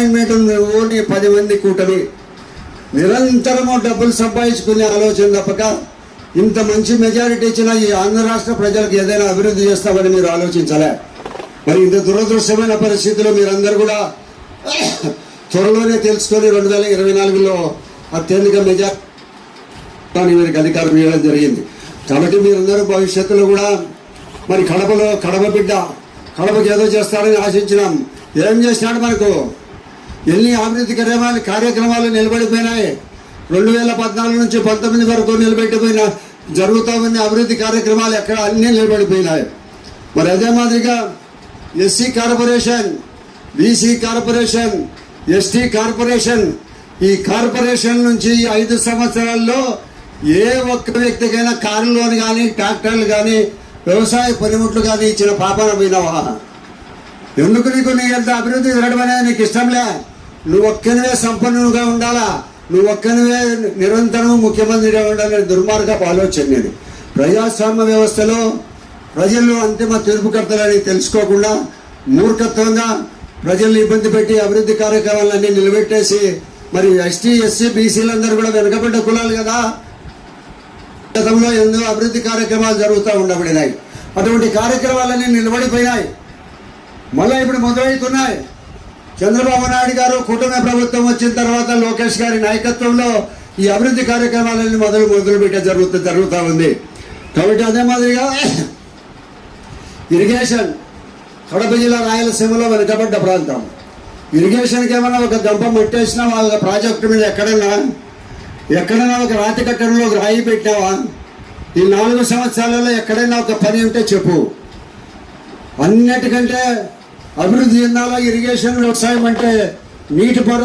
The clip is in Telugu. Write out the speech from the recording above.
అపాయింట్మెంట్ ఉంది. ఓన్లీ పది మంది కూటమి. నిరంతరము డబ్బులు సంపాదించుకునే ఆలోచన తప్పక. ఇంత మంచి మెజారిటీ ఇచ్చిన ఈ ఆంధ్ర రాష్ట్ర ప్రజలకు ఏదైనా అభివృద్ధి చేస్తామని మీరు ఆలోచించలే? మరి ఇంత దురదృష్టమైన పరిస్థితిలో మీరందరూ కూడా త్వరలోనే తెలుసుకొని రెండు వేల ఇరవై నాలుగులో అత్యధిక మెజారిటీ వీరికి అధికారం ఇవ్వడం జరిగింది. కాబట్టి మీరందరూ భవిష్యత్తులో కూడా మరి కడపలో కడప బిడ్డ కడపకి ఏదో చేస్తారని ఆశించినాం. ఏం చేసినాడు మనకు? ఎన్ని అభివృద్ధి కార్యక్రమాలు కార్యక్రమాలు నిలబడిపోయినాయి. రెండు వేల పద్నాలుగు నుంచి పంతొమ్మిది వరకు నిలబెట్టిపోయిన జరుగుతూ ఉన్న అభివృద్ధి కార్యక్రమాలు ఎక్కడ అన్నీ నిలబడిపోయినాయి. మరి అదే మాదిరిగా SC corporation BC corporation ST corporation ఈ కార్పొరేషన్ నుంచి ఐదు సంవత్సరాల్లో ఏ ఒక్క వ్యక్తికైనా కారులోని కానీ ట్రాక్టర్లు కానీ వ్యవసాయ పనిముట్లు కానీ ఇచ్చిన పాపన పోయినావా? ఎందుకు నీకు నీ ఎంత అభివృద్ధి జరగడం అనేది నీకు ఇష్టంలే? నువ్వు ఒక్కనివే సంపన్నుగా ఉండాలా? నువ్వు ఒక్కనివే నిరంతరం ముఖ్యమంత్రిగా ఉండాలనే దుర్మార్గపు ఆలోచన నేను. ప్రజాస్వామ్య వ్యవస్థలో ప్రజలు అంతిమ తీర్పుకర్తలని తెలుసుకోకుండా మూర్ఖత్వంగా ప్రజల్ని ఇబ్బంది పెట్టి అభివృద్ధి కార్యక్రమాలన్నీ నిలబెట్టేసి మరి ఎస్టీ ఎస్సీ బీసీలందరూ కూడా వెనకబడ్డ కులాలు కదా? గతంలో ఎన్నో అభివృద్ధి కార్యక్రమాలు జరుగుతూ ఉండబడినాయి. అటువంటి కార్యక్రమాలన్నీ నిలబడిపోయినాయి. మళ్ళీ ఇప్పుడు మొదలవుతున్నాయి. చంద్రబాబు నాయుడు గారు కూటమి ప్రభుత్వం వచ్చిన తర్వాత లోకేష్ గారి నాయకత్వంలో ఈ అభివృద్ధి కార్యక్రమాలన్నీ మొదలు మొదలు పెట్టే జరుగుతూ జరుగుతూ ఉంది. కాబట్టి అదే మాదిరిగా ఇరిగేషన్ కడప జిల్లా రాయలసీమలో వెనుకబడ్డ ప్రాంతం. ఇరిగేషన్కి ఏమైనా ఒక గంప ముట్టేసినా వాళ్ళ ప్రాజెక్టు మీద ఎక్కడన్నా ఎక్కడైనా ఒక రాతి కట్టడంలో ఒక రాయి పెట్టావా? ఈ నాలుగు సంవత్సరాలలో ఎక్కడైనా ఒక పని ఉంటే చెప్పు. అన్నిటికంటే అభివృద్ధి చెందాలా ఇరిగేషన్ వ్యవసాయం అంటే నీటి పొర